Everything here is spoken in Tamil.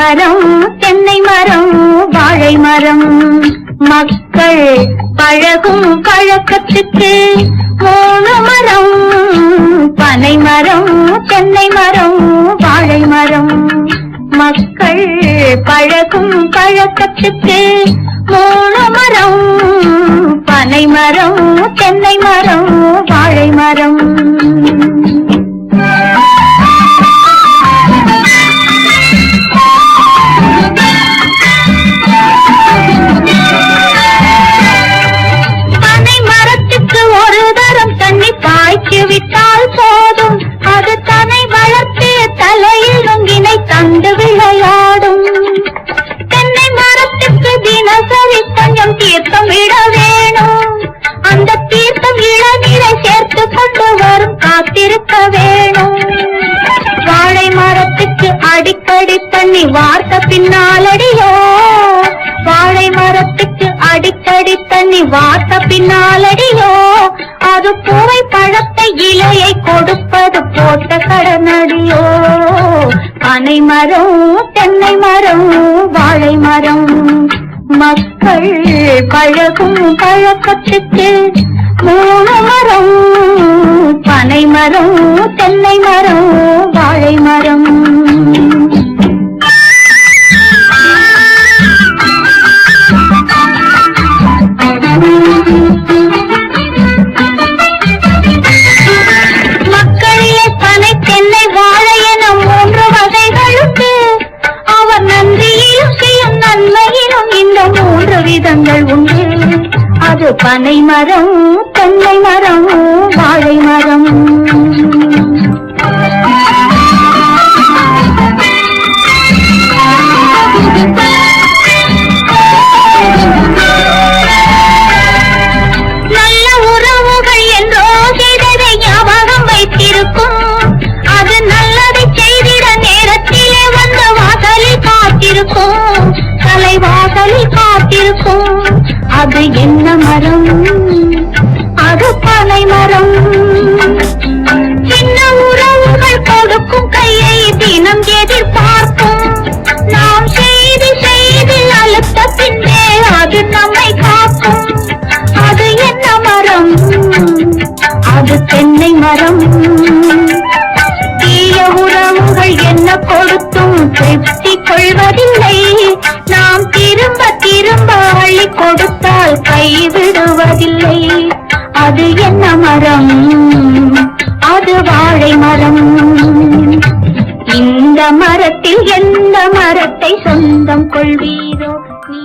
மரம் தென்னை மரம் வாழை மரம். மக்கள் பழகும் பழக்கத்துக்கு மூணு மரம். பனை மரம் தென்னை மரம் வாழை மரம். மக்கள் பழகும் பழக்கத்துக்கு மூணு மரம். பனை மரம் தென்னை மரம் வாழை மரம். தண்ணி போதும். அது தன்னை வளர்த்து தலையில் நுங்கினை தந்து விளையாடும். தென்னை மரத்துக்கு தினசரி கொஞ்சம் தீர்த்தம் இட வேணும். அந்த தீர்த்தம் இளநீரை சேர்த்து கொண்டு வரும் காத்திருக்க வேணும். வாழை மரத்துக்கு அடிக்கடி தண்ணி வார்த்த பின்னாலடியோ? வாழை மரத்துக்கு அடிக்கடி தண்ணி வார்த்த பின்னாலடியோ? கொடுப்பது பூவை பழத்தை இலையை கொடுப்பது போட்ட கடனடியோ. பனை மரம் தென்னை மரம் வாழை மரம். மக்கள் பழகும் பழக்கத்துக்கு மூணு மரம். பனை மரம் தென்னை மரம் வாழை மரம். விதங்கள் உண்டு. அது பனை மரம் தென்னை மரம் வாழை மரம். அது என்ன மரம்? அது பனை மரம். சின்ன உறவுகள் கொடுக்கும் கையை தினம் எதிர்பார்க்கும் நாம் செய்தி செய்தி அழுத்த பின்னே அது நம்மை காக்கும். அது என்ன மரம்? அது தென்னை மரம். இல்லை அது என்ன மரம்? அது வாழை மரம். இந்த மரத்தில் எந்த மரத்தை சொந்தம் கொள்வீரோ? நீ